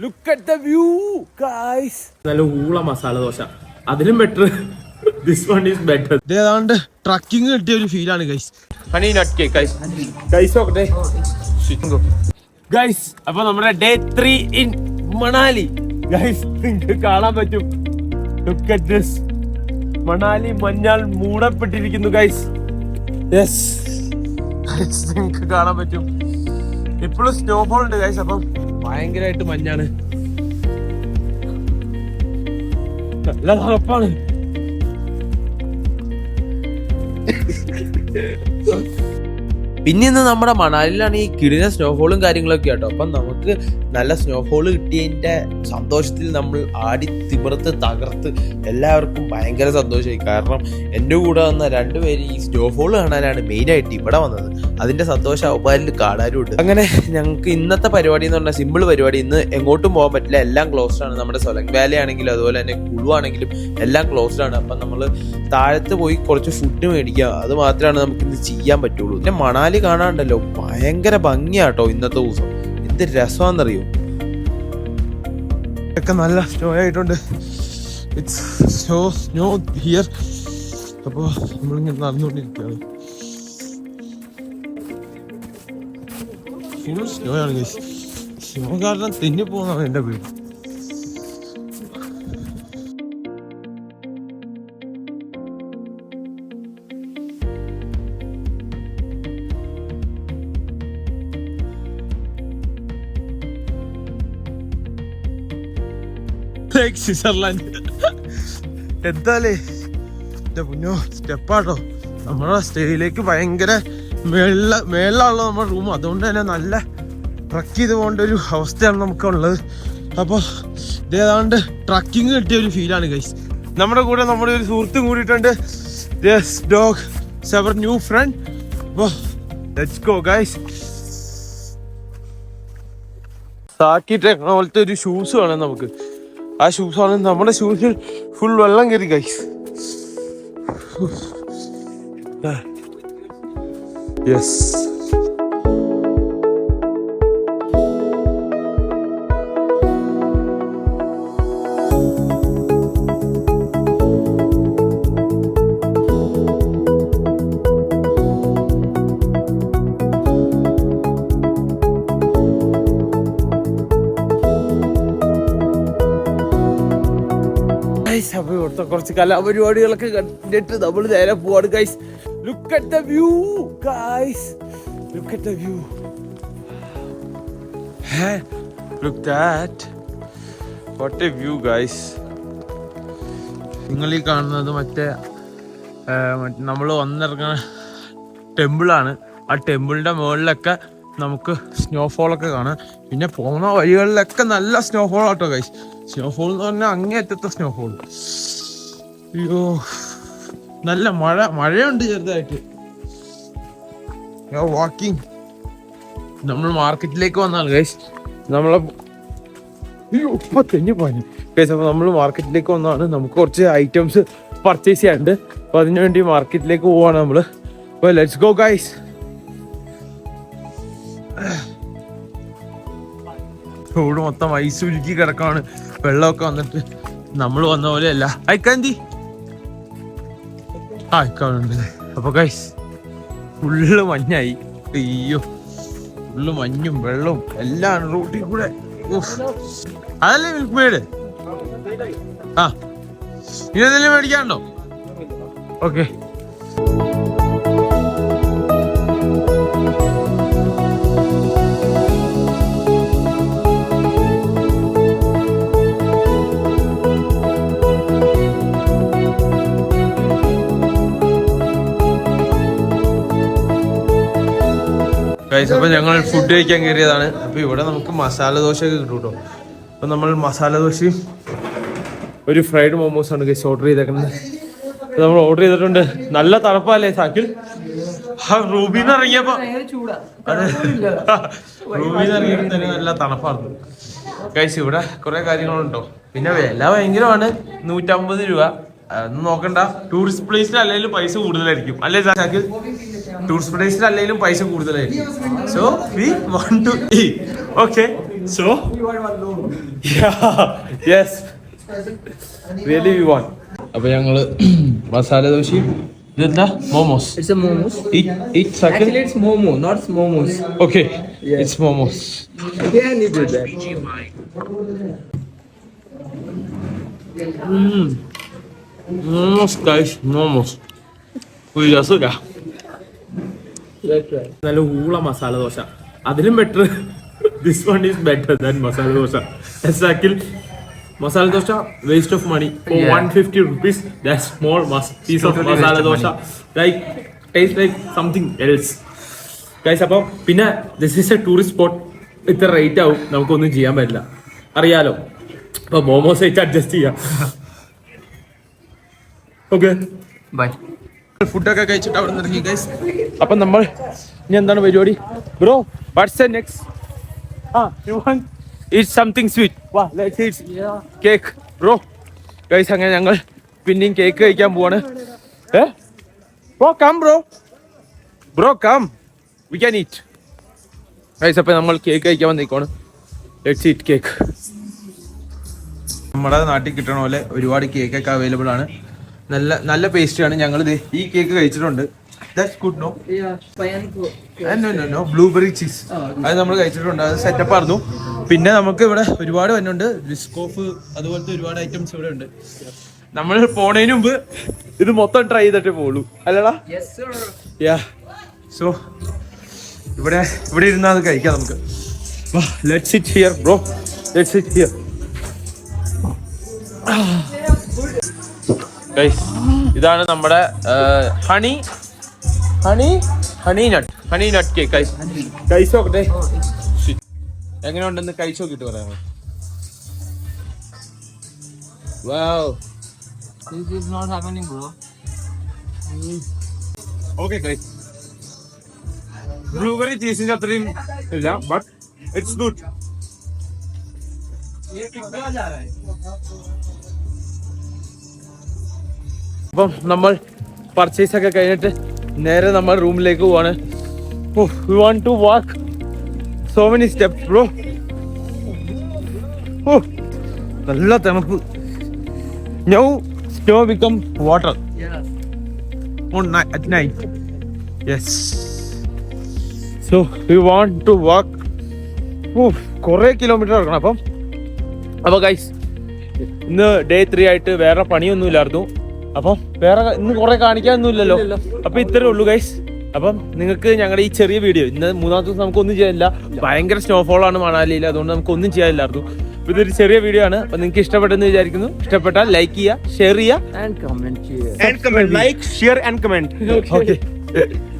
Look at the view guys നല്ല ഊള മസാല ദോശ. അതിലും better this one is better ഏതാണ്ട് ട്രക്കിംഗ് കിട്ടിയ ഒരു ഫീലാണ് guys honey nut cake guys guys okay guys അപ്പൊ നമ്മുടെ day three in Manali guys നിങ്ങൾക്ക് കാണാൻ പറ്റും. ലുക്ക് അറ്റ് ദിസ് മണാലി മഞ്ഞാൽ മൂടപ്പെട്ടിരിക്കുന്നു ഗൈസ് യെസ് നിങ്ങൾക്ക് കാണാൻ പറ്റും. ഇപ്പോഴും സ്നോഫോൾ ഉണ്ട് ഗൈസ് അപ്പം ഭയങ്കരമായിട്ട് മഞ്ഞാണ്. നല്ല തണുപ്പാണ്. പിന്നെ ഇന്ന് നമ്മുടെ മണാലിയിലാണ് ഈ കിടിന സ്നോഫോളും കാര്യങ്ങളൊക്കെ കേട്ടോ. അപ്പം നമുക്ക് നല്ല സ്നോഫോൾ കിട്ടിയതിന്റെ സന്തോഷത്തിൽ നമ്മൾ ആടി തിമിർത്ത് തകർത്ത് എല്ലാവർക്കും ഭയങ്കര സന്തോഷമായി. കാരണം എന്റെ കൂടെ വന്ന രണ്ടുപേര് ഈ സ്നോഫോൾ കാണാനാണ് മെയിനായിട്ട് ഇവിടെ വന്നത്. അതിന്റെ സന്തോഷം അവന്മാരിൽ കാണാനും ഉണ്ട്. അങ്ങനെ ഞങ്ങൾക്ക് ഇന്നത്തെ പരിപാടി എന്ന് പറഞ്ഞാൽ സിമ്പിൾ പരിപാടി. ഇന്ന് എങ്ങോട്ടും പോകാൻ പറ്റില്ല. എല്ലാം ക്ലോസ്ഡ് ആണ്. നമ്മുടെ സൊലങ് വാലി ആണെങ്കിലും അതുപോലെ തന്നെ കുളു ആണെങ്കിലും എല്ലാം ക്ലോസ്ഡ് ആണ്. അപ്പം നമ്മൾ താഴത്ത് പോയി കുറച്ച് ഫുഡ് മേടിക്കുക അത് മാത്രമാണ് നമുക്ക് ഇന്ന് ചെയ്യാൻ പറ്റുള്ളൂ. പിന്നെ മണാലി കാണാണ്ടല്ലോ ഭയങ്കര ഭംഗിയാട്ടോ ഇന്നത്തെ ദിവസം. എന്ത് രസമാണെന്നറിയോ? ഒക്കെ നല്ല സ്നോ ആയിട്ടുണ്ട്. ഇറ്റ്സ് സ്നോ സ്നോ ഹിയർ അപ്പോൾ നമ്മളിങ്ങനെ നടന്നുകൊണ്ടിരിക്കുകയാണ്. സ്നോ ആണ് സ്നോ കാരണം തെന്നി പോകുന്നതാണ് എന്റെ പേര് ലൈക്ക് സ്വിറ്റ്സർലാൻഡ് എന്താലേ എന്റെ മുന്നോ സ്റ്റെപ്പാട്ടോ നമ്മുടെ സ്റ്റേയിലേക്ക് ഭയങ്കര മേളില മേളിലാണല്ലോ നമ്മുടെ റൂം അതുകൊണ്ട് തന്നെ നല്ല ട്രക്ക് ചെയ്ത് പോകേണ്ട ഒരു അവസ്ഥയാണ് നമുക്കുള്ളത്. അപ്പോൾ ഇതേതാണ്ട് ട്രക്കിംഗ് കിട്ടിയ ഒരു ഫീലാണ് ഗൈസ് നമ്മുടെ കൂടെ നമ്മുടെ ഒരു സുഹൃത്തും കൂടിയിട്ടുണ്ട്. Yes dog sever new friend അപ്പോൾ ലെറ്റ്സ് ഗോ ഗൈസ് സാക്കി ടെക്നോ പോലത്തെ ഒരു ഷൂസ് വേണം നമുക്ക്. ആ ഷൂസ് ആണ് നമ്മുടെ ഷൂസിൽ ഫുൾ വെള്ളം കയറി ഗൈസ് യെസ് ഗൈസ് അപ്പൊ ഇവിടുത്തെ കുറച്ച് കലാപരിപാടികളൊക്കെ കണ്ടിട്ട് നമ്മൾ നേരെ പോവാണ് guys look at the view guys look at the view hey look that what a view guys നിങ്ങൾ ഈ കാണുന്നത് മറ്റേ നമ്മൾ വന്നിറങ്ങുന്ന ടെമ്പിളാണ്. ആ ടെമ്പിളിന്റെ മുകളിലൊക്കെ നമുക്ക് സ്നോഫോളൊക്കെ കാണാം. പിന്നെ പോകുന്ന വഴികളിലൊക്കെ നല്ല സ്നോഫോൾ ആട്ടോ ഗൈസ് സ്നോഫോൾ എന്ന് പറഞ്ഞാൽ അങ്ങേറ്റത്തെ സ്നോഫോൾ അയ്യോ. നല്ല മഴ മഴയുണ്ട് ചെറുതായിട്ട്. വാക്കിംഗ് നമ്മൾ മാർക്കറ്റിലേക്ക് വന്നാൽ ഗൈസ് നമ്മളെ അയ്യോ തെഞ്ഞു പോയി ഗൈസ് അപ്പൊ നമ്മൾ മാർക്കറ്റിലേക്ക് വന്നാണ്. നമുക്ക് കുറച്ച് ഐറ്റംസ് പർച്ചേസ് ചെയ്യാനുണ്ട്. അപ്പൊ അതിനുവേണ്ടി മാർക്കറ്റിലേക്ക് പോവാണ് നമ്മൾ അപ്പൊ ലെറ്റ്സ് ഗോ ഗൈസ് റോഡ് മൊത്തം ഐസ് ഉരുക്കി കിടക്കാണ്. വെള്ളമൊക്കെ വന്നിട്ട് നമ്മൾ വന്ന പോലെ അല്ല അയക്കാന്തി ആ അപ്പൊ കൈസ് ഫുള്ള് മഞ്ഞായി. അയ്യോ ഫുള്ള് മഞ്ഞും വെള്ളവും എല്ലാം റൂട്ടിൽ കൂടെ. അതല്ലേ മിൽക്ക് മേഡ് ആ. ഇനി എന്തെങ്കിലും മേടിക്കാനുണ്ടോ? ഓക്കെ ഗൈസ് അപ്പൊ ഞങ്ങൾ ഫുഡ് കഴിക്കാൻ കയറിയതാണ്. അപ്പൊ ഇവിടെ നമുക്ക് മസാല ദോശ ഒക്കെ കിട്ടും കേട്ടോ. അപ്പൊ നമ്മൾ മസാല ദോശയും ഒരു ഫ്രൈഡ് മോമോസ് ആണ് ഗൈസ് ഓർഡർ ചെയ്തേക്കുന്നത്. നമ്മൾ ഓർഡർ ചെയ്തിട്ടുണ്ട്. നല്ല തണുപ്പല്ലേ സാക്കിൽ? റൂബിന്ന് ഇറങ്ങിയപ്പോ റൂബിന്ന് ഇറങ്ങിയപ്പോ തന്നെ നല്ല തണുപ്പാണ് ഗൈസ് ഇവിടെ കുറെ കാര്യങ്ങളുണ്ടോ? പിന്നെ വില ഭയങ്കരമാണ്. നൂറ്റമ്പത് രൂപ. അതൊന്നും നോക്കണ്ട. ടൂറിസ്റ്റ് പ്ലേസിൽ അല്ലെങ്കിലും പൈസ കൂടുതലായിരിക്കും. അല്ലേ സാക്കിൽ? ടൂറിസ്റ്റ് പ്ലേസിൽ അല്ലെങ്കിലും പൈസ കൂടുതലായിരിക്കും. സോ വി വൺ ടു ഈ okay so yes really we want. അപ്പൊ ഞങ്ങൾ മസാല ദോശയും ഇതെന്താ? Momos. It's a momos it not momos. Okay it's momos they. Momos guys momos. നല്ല ഊള മസാല ദോശ. അതിലും better this one is better than masala dosa. എസാക്കിൽ masala dosa waste of money for one fifty rupees that small piece of masala dosa. Like taste like something else guys അപ്പം പിന്നെ this is a tourist spot ഇത്ര rate ആവും. നമുക്കൊന്നും ചെയ്യാൻ പറ്റില്ല. അറിയാലോ. അപ്പൊ മോമോസ് വെച്ച് അഡ്ജസ്റ്റ് ചെയ്യാം. Okay Bye. ഫുഡൊക്കെ കഴിച്ചിട്ട് അവിടെ നിന്ന് ഇറങ്ങി ഗൈസ് അപ്പൊ നമ്മൾ ഇനി എന്താണ് പരിപാടി? ബ്രോ വാട്ട്സ് നെക്സ്റ്റ് ആ യു വാണ്ട് സംതിങ് സ്വീറ്റ് വാ let's eat cake bro guys അങ്ങനെ ഞങ്ങൾ പിന്നെയും കേക്ക് കഴിക്കാൻ പോവാണ്. ഏ? Bro come bro bro come we can eat guys അപ്പൊ നമ്മൾ കേക്ക് കഴിക്കാൻ വന്നിരിക്കുവാണ്. ലെറ്റ്സ് ഈറ്റ് കേക്ക് നമ്മുടെ നാട്ടിൽ കിട്ടണ പോലെ ഒരുപാട് കേക്കൊക്കെ അവൈലബിൾ ആണ്. നല്ല നല്ല ആണ്. ഞങ്ങൾ ഈ കേക്ക് കഴിച്ചിട്ടുണ്ട്. Good no Yeah, blueberry cheese അത് നമ്മൾ കഴിച്ചിട്ടുണ്ട്. അത് സെറ്റപ്പ് ആയിരുന്നു. പിന്നെ നമുക്ക് ഇവിടെ ഒരുപാട് വന്നുണ്ട് ബിസ്കോഫ് അതുപോലത്തെ ഒരുപാട് ഐറ്റംസ് ഇവിടെ ഉണ്ട്. നമ്മൾ പോണതിന് മുമ്പ് ഇത് മൊത്തം ട്രൈ ചെയ്തിട്ടേ പോളൂ അല്ലടാ? യാ സോ ഇവിടെ ഇവിടെ ഇരുന്നാൽ അത് കഴിക്കാം നമുക്ക്. Let's eat here bro let's eat here ഇതാണ് നമ്മുടെ honey honey honey nut honey nut cake guys കഴിച്ചു നോക്കട്ടെ. എങ്ങനെ ഉണ്ടെന്ന് കഴിച്ചു നോക്കിട്ട് പറയാമോ? Wow This is not happening, bro. Okay guys blueberry ചീസിന്റെ അത്രയും ഇല്ല ബട്ട് ഇറ്റ്സ് ഗുഡ് അപ്പം നമ്മൾ പർച്ചേസ് ഒക്കെ കഴിഞ്ഞിട്ട് നേരെ നമ്മൾ റൂമിലേക്ക് പോവാണ്. We want to walk so many steps bro ഓ നല്ല തണുപ്പ് now snow become water at night yes so we want to walk ഓ. കുറേ കിലോമീറ്റർ ഇറക്കണം അപ്പം. അപ്പോൾ ഗൈസ് ഇന്ന് ഡേ ത്രീ ആയിട്ട് വേറെ പണിയൊന്നും ഇല്ലായിരുന്നു അപ്പം വേറെ ഇന്ന് കുറെ കാണിക്കാനൊന്നുമില്ലല്ലോ. അപ്പൊ അപ്പം ഇത്രേ ഉള്ളൂ ഗൈസ് അപ്പം നിങ്ങൾക്ക് ഞങ്ങളുടെ ഈ ചെറിയ വീഡിയോ ഇന്ന് മൂന്നാമത്തെ ദിവസം നമുക്ക് ഒന്നും ചെയ്യാനില്ല. ഭയങ്കര സ്നോഫോൾ ആണ് മണാലിയിൽ അതുകൊണ്ട് നമുക്ക് ഒന്നും ചെയ്യാനില്ലായിരുന്നു. അപ്പോൾ ഇതൊരു ചെറിയ വീഡിയോ ആണ്. അപ്പൊ നിങ്ങൾക്ക് ഇഷ്ടപ്പെട്ടെന്ന് വിചാരിക്കുന്നു. ഇഷ്ടപ്പെട്ടാൽ ലൈക്ക് ചെയ്യുക ഷെയർ ചെയ്യുക. Like share and comment comment like share and comment. Okay